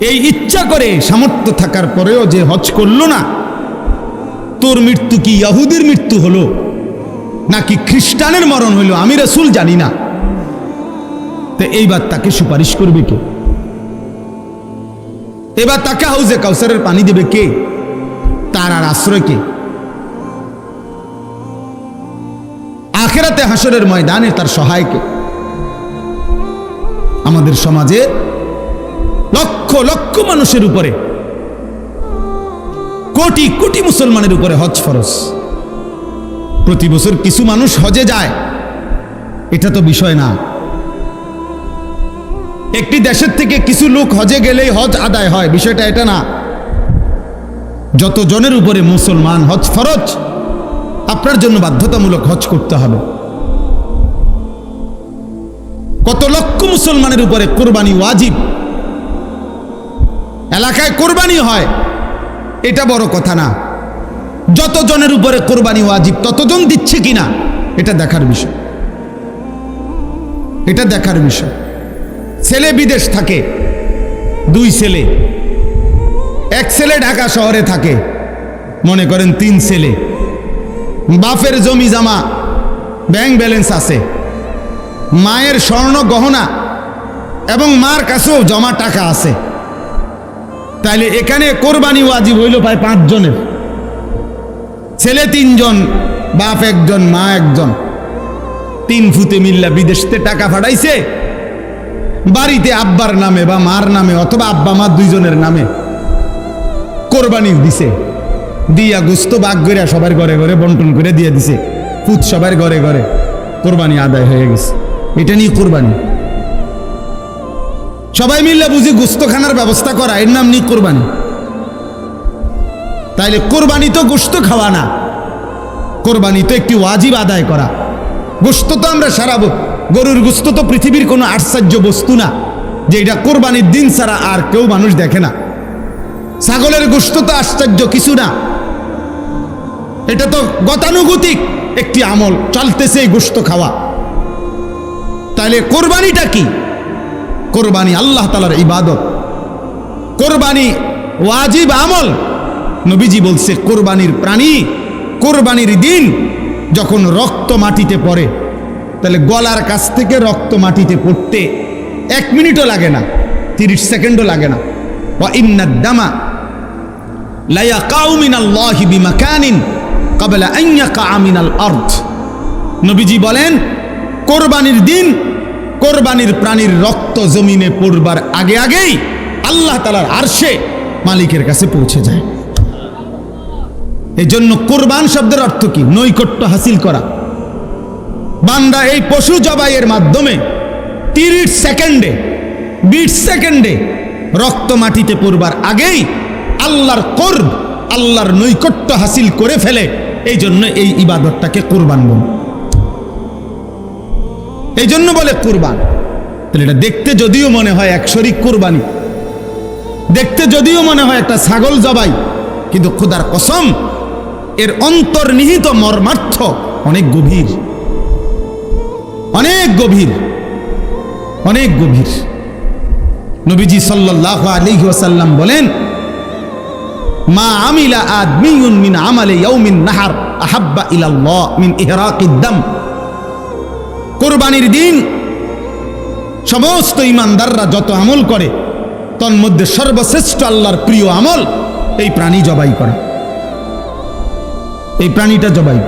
এই ইচ্ছা করে সামর্থ্য থাকার পরেও যে হজ করল না, তোর মৃত্যু কি ইয়াহুদির মৃত্যু হলো? নাকি খ্রিস্টানের মরণ হইল? আমি রসুল জানি না। তো এইবার তাকে সুপারিশ করবে কে? এবার তাকে হাউজে কাউসারের পানি দেবে কে? তার আর আশ্রয় কে? আখেরাতে হাসরের ময়দানে তার সহায়কে। আমাদের সমাজে লক্ষ লক্ষ মানুষের উপরে। কোটি কোটি মুসলমানের উপরে হজ ফরজ। প্রতি বছর কিছু মানুষ হজে যায়। এটা তো বিষয় না। একটি দেশের থেকে কিছু লোক হজে গেলেই হজ আদায় হয়। বিষয়টা এটা না। যত জনের উপরে মুসলমান হজ ফরজ, আপনার জন্য বাধ্যতামূলক হজ করতে হবে। কত লক্ষ মুসলমানের উপরে কোরবানি ওয়াজিব। এলাকায় কোরবানি হয়। এটা বড় কথা না। যতজনের উপরে কোরবানি ওয়াজিব, ততজন দিচ্ছে কিনা, এটা দেখার বিষয়। এটা দেখার বিষয়। ছেলে বিদেশ থাকে, দুই ছেলে। এক ছেলে ঢাকা শহরে থাকে, মনে করেন তিন ছেলে। বাপের জমি জামা, ব্যাংক ব্যালেন্স আছে। মায়ের স্বর্ণ গহনা এবং মার কাছেও জমা টাকা আছে। তাইলে এখানে কোরবানি ওয়াজিব হইল প্রায় পাঁচজনের। ছেলে তিনজন, বাপ একজন, মা একজন। তিন ফুতে মিল্লা বিদেশতে টাকা ফাটাইছে। বাড়িতে আব্বার নামে বা মার নামে অথবা আব্বা মা দুইজনের নামে কোরবানি দিছে। দিয়া গুস্ত বাগ করে সবার ঘরে ঘরে বন্টন করে দিয়ে দিছে। ফুত সবার ঘরে ঘরে কোরবানি আদায় হয়ে গেছে। এটা নিয়ে কোরবানি। সবাই মিললে বুঝি গুস্তখানার ব্যবস্থা করা। এর নাম নিয়ে কোরবানি। তাইলে কোরবানি তো গোস্ত খাওয়া না। কোরবানি তো একটি ওয়াজিব আদায় করা। গোস্ত তো আমরা সারাবো। গরুর গোস্ত তো পৃথিবীর কোনো আশ্চর্য বস্তু না যে এটা কোরবানির দিন ছাড়া আর কেউ মানুষ দেখে না। ছাগলের গোস্ত তো আশ্চর্য কিছু না। এটা তো গতানুগতিক একটি আমল, চলতেছে এই গোস্ত খাওয়া। তাহলে কোরবানিটা কি? কোরবানি আল্লাহ তালার ইবাদত। কোরবানি ওয়াজিব আমল। নবীজি বলছে, কোরবানির প্রাণী, কোরবানির দিন যখন রক্ত মাটিতে পড়ে, তাহলে গলার কাছ থেকে রক্ত মাটিতে পড়তে এক মিনিটও লাগে না, তিরিশ সেকেন্ডও লাগে না। ওয়া ইন্নাদ দামা লাইয়া কাউমিনাল্লাহি বিমাকানিন কাবলা আইয়া কামিনাল আর্থ নবীজি বলেন, কোরবানির দিন কোরবানির প্রাণীর রক্ত জমিনে পড়বার আগে আগেই আল্লাহ তালার আরশে মালিকের কাছে পৌঁছে যায়। এই জন্য কোরবান শব্দের অর্থ কি? নৈকট্য হাসিল করা। বান্দা এই পশু জবাইয়ের মাধ্যমে তিরিশ সেকেন্ডে, বিশ সেকেন্ডে রক্ত মাটিতে পড়বার আগেই আল্লাহর করব, আল্লাহর নৈকট্য হাসিল করে ফেলে। এই জন্য এই ইবাদতটাকে কোরবান বল। এই জন্য বলে কোরবান। তাহলে এটা দেখতে যদিও মনে হয় এক শরিক কোরবানি। দেখতে যদিও মনে হয় একটা ছাগল জবাই, কিন্তু খুদার কসম, এর অন্তর্নিহিত মর্মার্থ অনেক গভীর। অনেক গভীর। অনেক গভীর। নবীজি সাল্লাহ আলাইহি ওয়াসাল্লাম বলেন, মা আমিলা আদমিউন মিন আমালে ইয়াউমিন নাহার আহাব্বা ইলাল্লাহ মিন ইহরাকিদ দাম। কোরবানির দিন সমস্ত ইমানদাররা যত আমল করে, তন্মধ্যে সর্বশ্রেষ্ঠ আল্লাহর প্রিয় আমল এই প্রাণী জবাই করা। এই প্রাণীটা জবাই।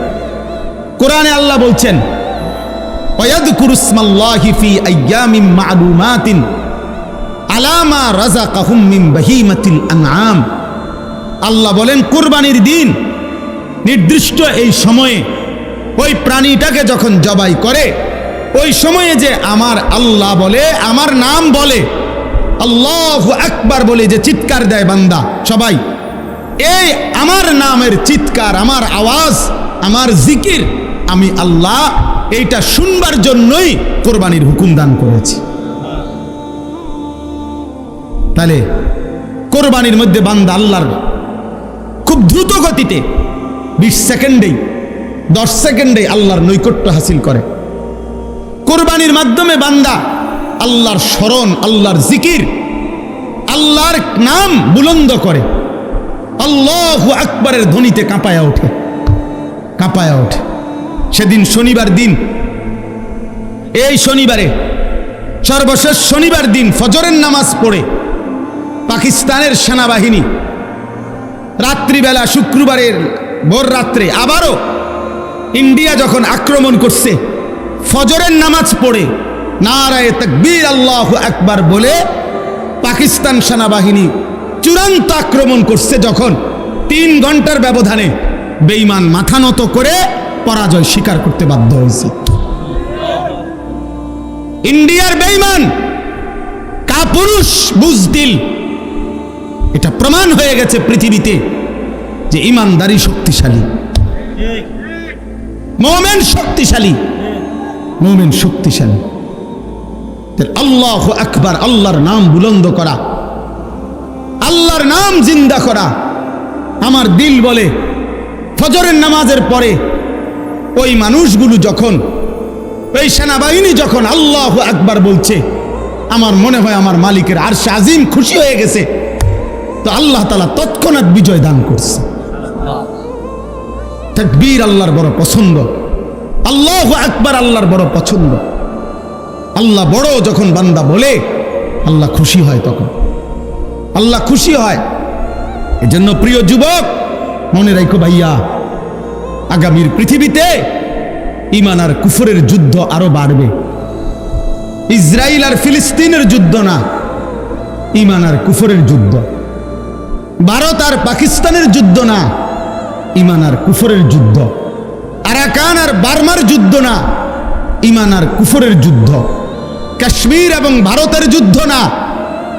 কোরআনে আল্লাহ বলছেন আল্লাহ বলেন, কুরবানির দিন নির্দিষ্ট এই সময়ে ওই প্রাণীটাকে যখন জবাই করে ওই সময়ে যে আমার আল্লাহ বলে, আমার নাম বলে, আল্লাহ আকবার বলে যে চিৎকার দেয় বান্দা, সবাই। এই আমার নামের চিৎকার, আমার আওয়াজ, আমার জিকির, আমি আল্লাহ এইটা শুনবার জন্যই কোরবানির হুকুম দান করেছি। তাহলে কোরবানির মধ্যে বান্দা আল্লাহর খুব দ্রুত গতিতে বিশ সেকেন্ডেই, দশ সেকেন্ডেই আল্লাহর নৈকট্য হাসিল করে। কোরবানির মাধ্যমে বান্দা আল্লাহর স্মরণ, আল্লাহর জিকির, আল্লাহর নাম বুলন্দ করে। আল্লাহ আকবরের ধ্বনিতে কাঁপায়া ওঠে কাঁপায়া ওঠে। সেদিন শনিবার দিন, এই শনিবারে, সর্বশেষ শনিবার দিন ফজরের নামাজ পড়ে পাকিস্তানের সেনাবাহিনী রাত্রিবেলা শুক্রবারের ভোর রাত্রে আবারও ইন্ডিয়া যখন আক্রমণ করছে ফজরের নামাজ পড়ে। নারায় তকবীর আল্লাহ একবার বলে পাকিস্তান সেনাবাহিনী চূড়ান্ত আক্রমণ করছে যখন তিন ঘণ্টার ব্যবধানে বেইমান মাথা নত করে পরাজয় স্বীকার করতে বাধ্য হয়েছে। ইন্ডিয়ার বেইমান কাপুরুষ বুজদিল, এটা প্রমাণ হয়ে গেছে পৃথিবীতে যে ইমানদারি শক্তিশালী। মোমেন শক্তিশালী। মোমেন শক্তিশালী। আল্লাহ আকবার, আল্লাহর নাম বুলন্দ করা। আল্লাহর নাম জিন্দা করা। আমার দিল বলে, ফজরের নামাজের পরে ওই মানুষগুলো যখন, ওই সেনাবাহিনী যখন আল্লাহ আকবার বলছে, আমার মনে হয় আমার মালিকের আর আজিম খুশি হয়ে গেছে। তো আল্লাহ তালা তৎক্ষণাৎ বিজয় দান করছে। বীর আল্লাহর বড় পছন্দ। আল্লাহ আকবার, আল্লাহর বড় পছন্দ। আল্লাহ বড় যখন বান্দা বলে, আল্লাহ খুশি হয় তখন। আল্লাহ খুশি হয়। এজন্য প্রিয় যুবক, মনে রাখো ভাইয়া, আগামীর পৃথিবীতে ইমান আর কুফরের যুদ্ধ আরও বাড়বে। ইসরায়েল আর ফিলিস্তিনের যুদ্ধ না ইমান আর কুফরের যুদ্ধ। ভারত আর পাকিস্তানের যুদ্ধ না ইমান আর কুফরের যুদ্ধ। আরাকান আর বার্মার যুদ্ধ না, ইমান আর কুফরের যুদ্ধ। কাশ্মীর এবং ভারতের যুদ্ধ না,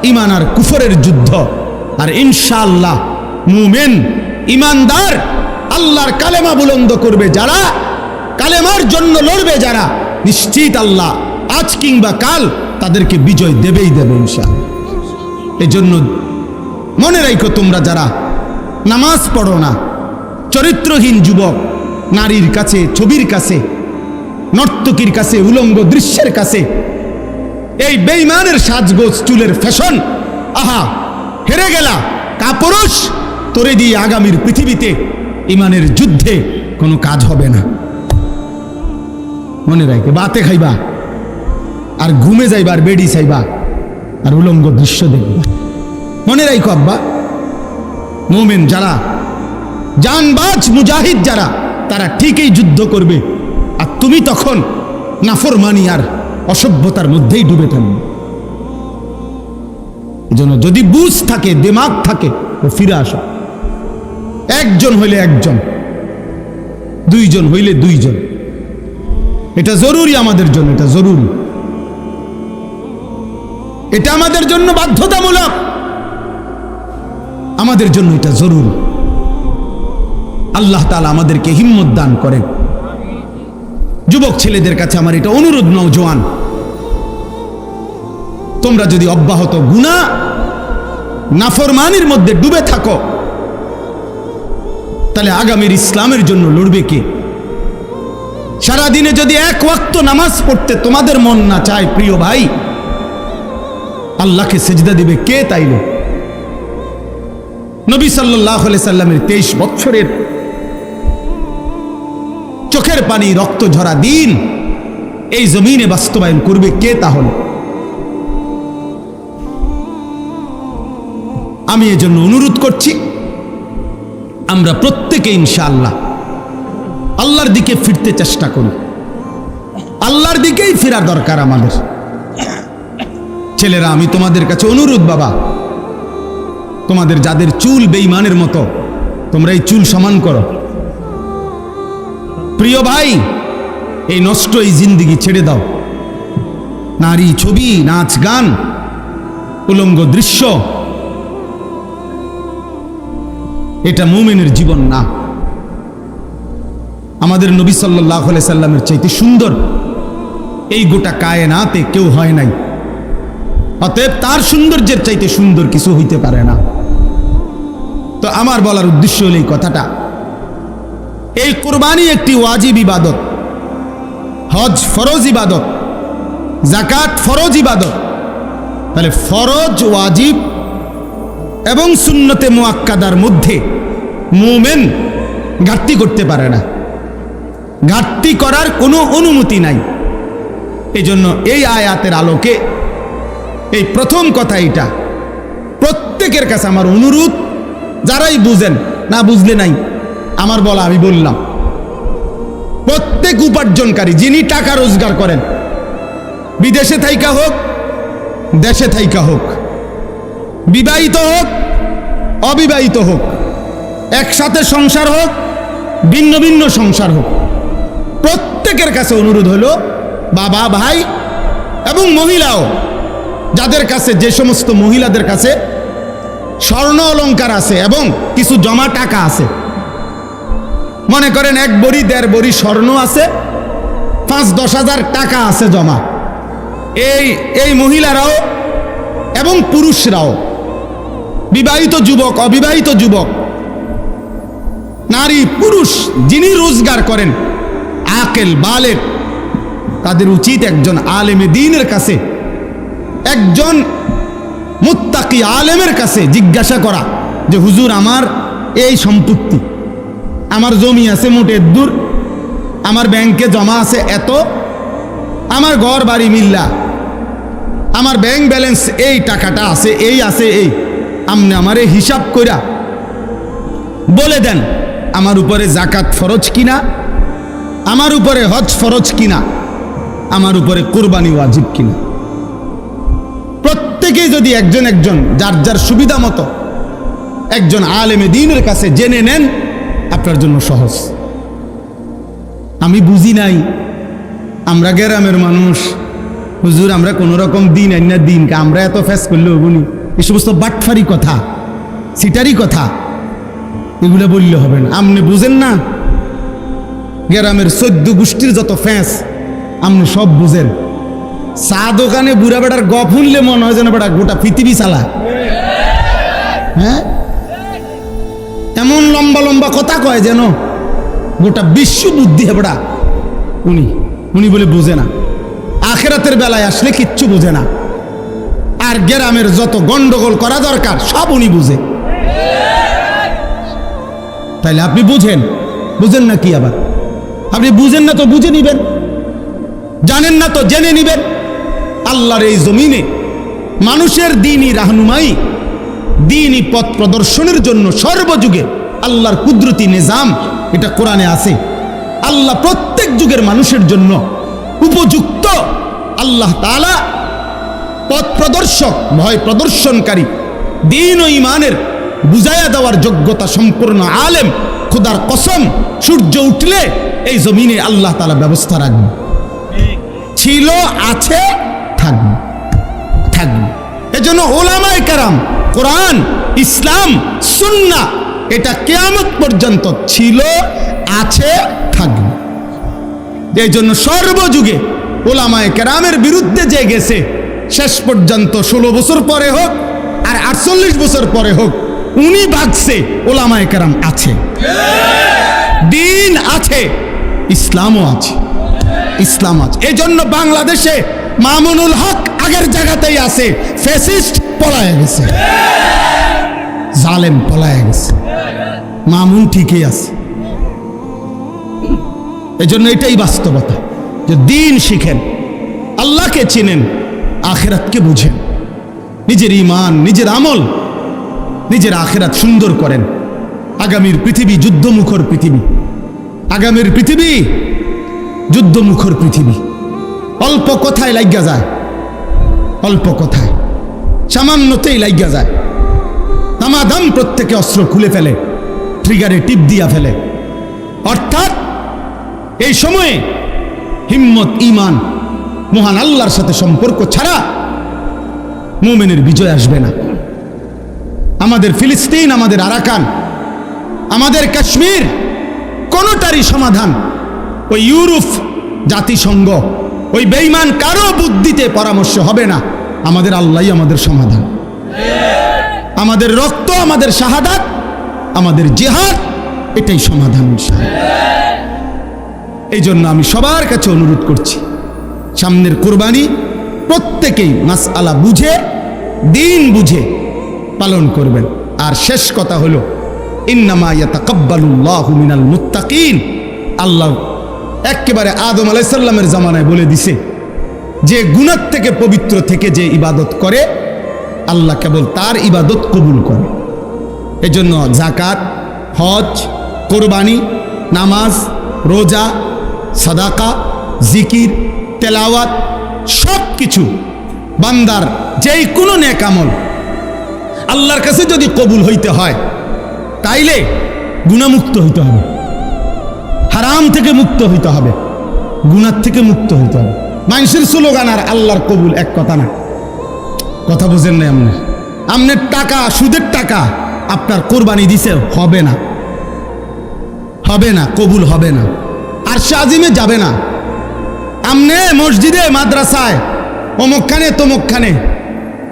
ইমান আর কুফরের যুদ্ধ। আর ইনশাআল্লাহ মুমেন, ইমানদার আল্লাহর কালেমা বুলন্দ করবে যারা, কালেমার জন্য লড়বে যারা, নিশ্চিত আল্লাহ আজ কিংবা কাল তাদেরকে বিজয় দেবেই দেবে ইনশাআল্লাহ। এজন্য মনে রাখো তোমরা যারা নামাজ পড়ো না, চরিত্রহীন যুবক নারীর কাছে, ছবির কাছে, নর্তকীর কাছে, উলঙ্গ দৃশ্যের কাছে। এই বেইমানের সাজগোজ, চুলের ফ্যাশন, আহা, হেরে গেলা। কাপুরুষ, তোরে দিয়ে আগামীর পৃথিবীতে ইমানের যুদ্ধে কোনো কাজ হবে না। মনে রাখে বাতে খাইবা, আর ঘুমে যাইবা, আর বেডি চাইবা, আর উলঙ্গ দৃশ্য দেখবা। মনে রাখো আব্বা, মোমেন যারা, জানবাজ মুজাহিদ যারা তারা ঠিকই যুদ্ধ করবে। আর তুমি তখন নাফরমানি আর অসভ্যতার মধ্যেই ডুবে থাকবে। এজন্য যদি বুঝ থাকে, দিমাগ থাকে, তো ফিরে আসো। একজন হইলে একজন, দুইজন হইলে দুইজন। এটা জরুরি আমাদের জন্য, এটা জরুরি। এটা আমাদের জন্য বাধ্যতামূলক। আমাদের জন্য এটা জরুরি। আল্লাহ তালা আমাদেরকে হিম্মত দান করেন। যুবক ছেলেদের কাছে আমার এটা অনুরোধ নৌজওয়ান তোমরা যদি অব্যাহত গুণা নাফরমানির মধ্যে ডুবে থাকো, তাহলে আগামীর ইসলামের জন্য লড়বে কে? সারাদিনে যদি এক ওয়াক্ত নামাজ পড়তে তোমাদের মন না চায়, প্রিয় ভাই, আল্লাহকে সেজদা দিবে কে তাইলে? নবী সাল্লাহ সাল্লামের তেইশ বছরের চোখের পানি, রক্ত ঝরা দিন। এই জমিনে বাস্তবায়ন করবে কে তাহলে? আমি এজন্য অনুরোধ করছি, আমরা প্রত্যেকে ইনশাআল্লাহ আল্লাহর দিকে ফিরতে চেষ্টা করি। আল্লাহর দিকেই ফেরা দরকার আমাদের। ছেলেরা, আমি তোমাদের কাছে অনুরোধ বাবা, তোমাদের যাদের চুল বেইমানের মতো, তোমরা এই চুল সমান করো। প্রিয় ভাই, এই নষ্ট এই জিন্দিগি ছেড়ে দাও। নারী ছবি, নাচ, গান, উলঙ্গ দৃশ্য, এটা মুমেনের জীবন না। আমাদের নবী সাল্লাহ সাল্লামের চাইতে সুন্দর। এই গোটা কায়নাতে কেউ হয় নাই। অতএব তার সৌন্দর্যের চাইতে সুন্দর কিছু হইতে পারে না। তো আমার বলার উদ্দেশ্য হল এই কথাটা। এই কোরবানি একটি ওয়াজিব ইবাদত। হজ ফরজ ইবাদত জাকাত ফরজ ইবাদত। তাহলে ফরজ, ওয়াজিব এবং সুন্নতে মোয়াক্কাদার মধ্যে মোমেন ঘাটতি করতে পারে না। ঘাটতি করার কোনো অনুমতি নাই। এই জন্য এই আয়াতের আলোকে এই প্রথম কথা এটা প্রত্যেকের কাছে আমার অনুরোধ, যারাই বুঝেন, না বুঝলে নাই আমার বলা আমি বললাম। প্রত্যেক উপার্জনকারী যিনি টাকা রোজগার করেন, বিদেশে থাইকা হোক, দেশে থাইকা হোক, বিবাহিত হোক, অবিবাহিত হোক, একসাথে সংসার হোক, ভিন্ন ভিন্ন সংসার হোক, প্রত্যেকের কাছে অনুরোধ হলো বাবা, ভাই এবং মহিলাও, যাদের কাছে যে সমস্ত মহিলাদের কাছে স্বর্ণ অলংকার আছে এবং কিছু জমা টাকা আছে মনে করেন এক বড়ি, দেড় বড়ি স্বর্ণ আছে, পাঁচ, দশ হাজার টাকা আছে জমা। এই এই মহিলারাও এবং পুরুষরাও, বিবাহিত যুবক, অবিবাহিত যুবক, নারী, পুরুষ, যিনি রোজগার করেন, আকেল, বালের, তাদের উচিত একজন আলেমে দিনের কাছে, একজন মুত্তাকি আলেমের কাছে জিজ্ঞাসা করা যে, হুজুর, আমার এই সম্পত্তি আমার জমি আছে মোটে দূর, আমার ব্যাংকে জমা আছে এত, আমার ঘর বাড়ি মিল্লা, আমার ব্যাংক ব্যালেন্স এই টাকাটা আছে, এই আছে, এই। আমনে আমারে হিসাব কইরা বলে দেন, আমার উপরে জাকাত ফরজ কিনা, আমার উপরে হজ ফরজ কিনা, আমার উপরে কোরবানি ওয়াজিব কিনা। প্রত্যেকেই যদি একজন একজন, যার যার সুবিধা মতো, একজন আলেমে দিনের কাছে জেনে নেন আপনার জন্য সহজ। আমি বুঝি নাই, আমরা গ্রামের মানুষ। হুজুর, আমরা কোনো রকম দিন আইনা দিন আমরা এত ফেস করলে হবনি এই সমস্ত বাটফারি কথা সিটারি কথা, এগুলো বললে হবে না। আপনি বুঝেন না, গ্রামের চোদ্দ গোষ্ঠীর যত ফ্যাঁস আপনি সব বুঝেন। চা দোকানে বুড়া বেড়ার গপ মনে হয় যেন বেড়া গোটা পৃথিবী চালা হ্যাঁ? এমন লম্বা লম্বা কথা কয় যেন গোটা বিশ্ব বুদ্ধি হেবড়া উনি উনি বলে বোঝে না। আখেরাতের বেলায় আসলে কিচ্ছু বোঝে না। আর গ্রামের যত গন্ডগোল করা দরকার, সব উনি বুঝে। তাইলে আপনি বুঝেন। বুঝেন না কি আবার? আপনি বুঝেন না তো বুঝে নিবেন। জানেন না তো জেনে নিবেন। আল্লাহর এই জমিনে মানুষের দিনই রাহনুমাই। দিনই পথ প্রদর্শনের জন্য সর্বযুগে আল্লাহর কুদরতি নিজাম, এটা কোরআনে আছে। আল্লাহ প্রত্যেক যুগের মানুষের জন্য উপযুক্ত আল্লাহ তাআলা পথ প্রদর্শক, ভয় প্রদর্শনকারী, দিন ও ইমানের বুঝাইয়া দেওয়ার যোগ্যতা সম্পূর্ণ আলেম, খোদার কসম, সূর্য উঠলে এই জমিনে আল্লাহ তালা ব্যবস্থা রাখবে ছিল, আছে এজন্য ওলামায় কারাম, কোরআন, ইসলাম সুন্না এটা কেয়ামত পর্যন্ত ছিল, আছে, থাকবে। এই জন্য সর্বযুগে ওলামায় কেরামের বিরুদ্ধে যে গেছে, শেষ পর্যন্ত ষোলো বছর পরে হোক আর আটচল্লিশ বছর পরে হোক, উনি বাগছে ওলামায় কেরাম আছে। দিন আছে, ইসলামও আছে, ইসলাম আছে। এই জন্য বাংলাদেশে মামুনুল হক আগের জায়গাতেই আছে। ফেসিস্ট পলায় গেছে। জালেম পলায় গেছে। মামুন ঠিকই আছে। এজন্য এটাই বাস্তবতা যে দিন শিখেন, আল্লাহকে চিনেন, আখেরাতকে বুঝেন। নিজের ইমান নিজের আমল, নিজের আখেরাত সুন্দর করেন। আগামীর পৃথিবী যুদ্ধমুখর পৃথিবী। আগামীর পৃথিবী যুদ্ধমুখর পৃথিবী। অল্প কথায় লাগিয়া যায়। অল্প কথায়। সামান্যতেই লাগিয়া যায়। দামাদাম প্রত্যেকে অস্ত্র খুলে ফেলে ট্রিগারে টিপ দিয়া ফেলে। অর্থাৎ, এই সময়ে হিম্মত ইমান মহান আল্লাহর সাথে সম্পর্ক ছাড়া মোমেনের বিজয় আসবে না। আমাদের ফিলিস্তিন, আমাদের আরাকান, আমাদের কাশ্মীর, কোনোটারই সমাধান। ওই ইউরোপ জাতিসংঘ ওই বেইমান কারও বুদ্ধিতে পরামর্শ হবে না। আমাদের আল্লাহই আমাদের সমাধান। আমাদের রক্ত, আমাদের শাহাদাত, আমাদের জেহাদ, এটাই সমাধান এই জন্য আমি সবার কাছে অনুরোধ করছি, সামনের কোরবানি প্রত্যেকেই মাস আলা বুঝে, দিন বুঝে পালন করবেন। আর শেষ কথা হলো, ইন্নামা ইয়াতাকাব্বালুল্লাহু মিনাল মুত্তাকিন। আল্লাহ একেবারে আদম আলাইসাল্লামের জামানায় বলে দিছে, যে গুণার থেকে পবিত্র থেকে যে ইবাদত করে, আল্লাহ কেবল তার ইবাদত কবুল করে। এজন্য জাকাত হজ, কোরবানি, নামাজ, রোজা, সাদাকা, জিকির, তেলাওয়াত সব কিছু বান্দার যেই কোনো নেকামল আল্লাহর কাছে যদি কবুল হইতে হয়, তাইলে গুণামুক্ত হইতে হবে। হারাম থেকে মুক্ত হইতে হবে। গুনার থেকে মুক্ত হইতে হবে। মানুষের স্লোগান আর আল্লাহর কবুল এক কথা না। কথা বুঝেন না আপনি? আপনার টাকা, সুদের টাকা আপনার কোরবানি দিছে, হবে না। হবে না, কবুল হবে না। আর আজিমে যাবে না। আমনে মসজিদে, মাদ্রাসায়, অমুকখানে, তমুকখানে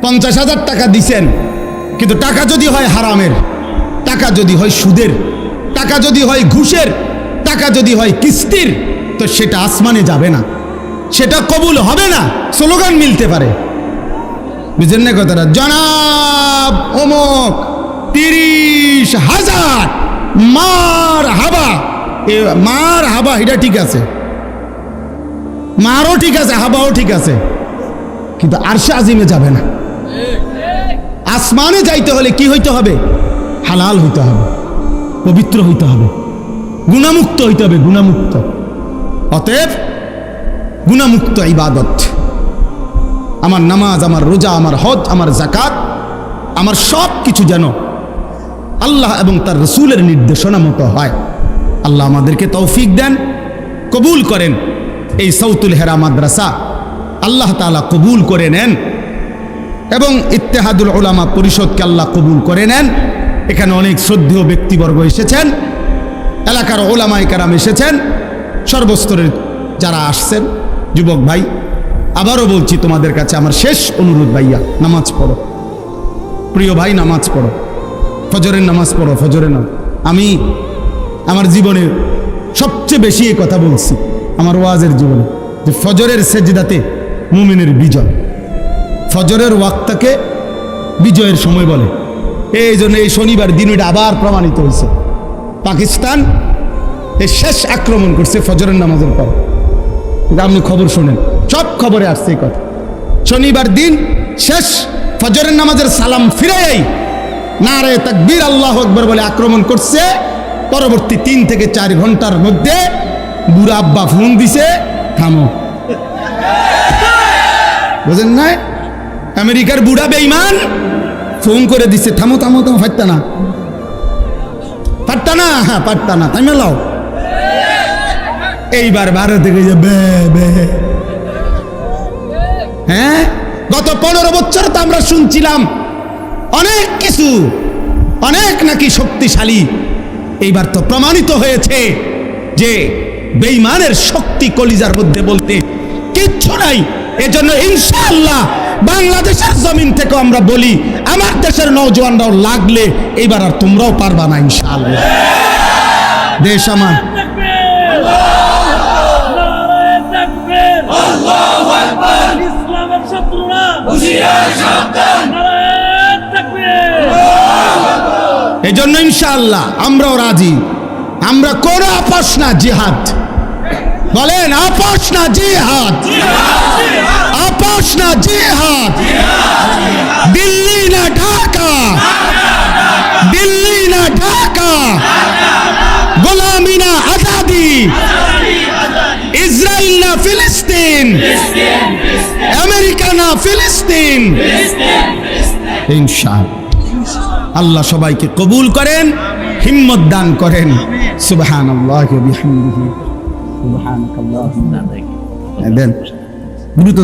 পঞ্চাশ হাজার টাকা দিছেন, কিন্তু টাকা যদি হয় হারামের, টাকা যদি হয় সুদের, টাকা যদি হয় ঘুষের টাকা যদি হয় কিস্তির, তো সেটা আসমানে যাবে না। সেটা কবুল হবে না, স্লোগান মিলতে পারে। বুঝলেন না কথাটা? জনাব অমুক তিরিশ হাজার মার হাবা। মার হাবা, এটা ঠিক আছে। মারও ঠিক আছে, হাবাও ঠিক আছে। কিন্তু আরশে আজিমে যাবে না। আসমানে যাইতে হলে কি হইতে হবে? হালাল হইতে হবে, পবিত্র হইতে হবে। গুণামুক্ত হইতে হবে, গুণামুক্ত। অতএব গুণামুক্ত ইবাদত। আমার নামাজ, আমার রোজা, আমার হজ, আমার জাকাত আমার সব কিছু যেন আল্লাহ এবং তার রসুলের নির্দেশনা মতো হয়। আল্লাহ আমাদেরকে তৌফিক দেন, কবুল করেন। এই সৌতুল হেরা মাদ্রাসা আল্লাহ তালা কবুল করে নেন এবং ইত্তেহাদুল ওলামা পরিষদকে আল্লাহ কবুল করে নেন। এখানে অনেক শ্রদ্ধেয় ব্যক্তিবর্গ এসেছেন। এলাকার ওলামাই কারাম এসেছেন, সর্বস্তরের যারা আসছেন, যুবক ভাই, আবারও বলছি তোমাদের কাছে আমার শেষ অনুরোধ ভাইয়া, নামাজ পড়ো। প্রিয় ভাই, নামাজ পড়ো। ফজরের নামাজ পড়ো ফজরের নামাজ আমি আমার জীবনে সবচেয়ে বেশি এই কথা বলছি, আমার ওয়াজের জীবনে, যে ফজরের সেজদাতে মুমিনের বিজয়। ফজরের ওয়াক্তাকে বিজয়ের সময় বলে। এই জন্য এই শনিবার দিন আবার প্রমাণিত হয়েছে। পাকিস্তান এই শেষ আক্রমণ করছে ফজরের নামাজের পর। আপনি খবর শোনেন, সব খবরে আসছে এই কথা। শনিবার দিন শেষ ফজরের নামাজের সালাম ফিরাই না রে তাকবীর আল্লাহ আকবর বলে আক্রমণ করছে। পরবর্তী তিন থেকে চার ঘণ্টার মধ্যে বুড়া আব্বা ফোন দিছে, থামো। বুঝেন না আমেরিকার বুড়া বেইমান ফোন করে দিছে, থামো থামো থামো ফাটতা না। পারতা না? হ্যাঁ পারতা না। তাই মেলাও। এইবার ভারত থেকে বে বে। হ্যাঁ? গত পনেরো বছর তো আমরা শুনছিলাম অনেক কিছু, অনেক নাকি শক্তিশালী। এইবার তো প্রমাণিত হয়েছে যে বেইমানের শক্তি কলিজার মধ্যে বলতে কিচ্ছু নাই। এজন্য ইনশাআল্লাহ বাংলাদেশের জমিন থেকে আমরা বলি, আমার দেশের নৌজওয়ানরাও লাগলে এইবার আর তোমরাও পারবা না, ইনশাআল্লাহ। দেশ আমার। এই জন্য ইনশাআল্লাহ আমরাও রাজি। আমরা কোন আপোষ না জিহাদ। বলেন, আপোষ না জিহাদ। আপোষ না জিহাদ। দিল্লি না ঢাকা। দিল্লি না ঢাকা। গোলামি না আজাদি। ইসরায়েল না ফিলিস্তিন। আমেরিকা না ফিলিস্তিন। আল্লাহ সবাইকে কবুল করেন, হিম্মত দান করেন। সুবহান আল্লাহ সুবহানাকাল্লাহুম্মা। দেন দ্রুত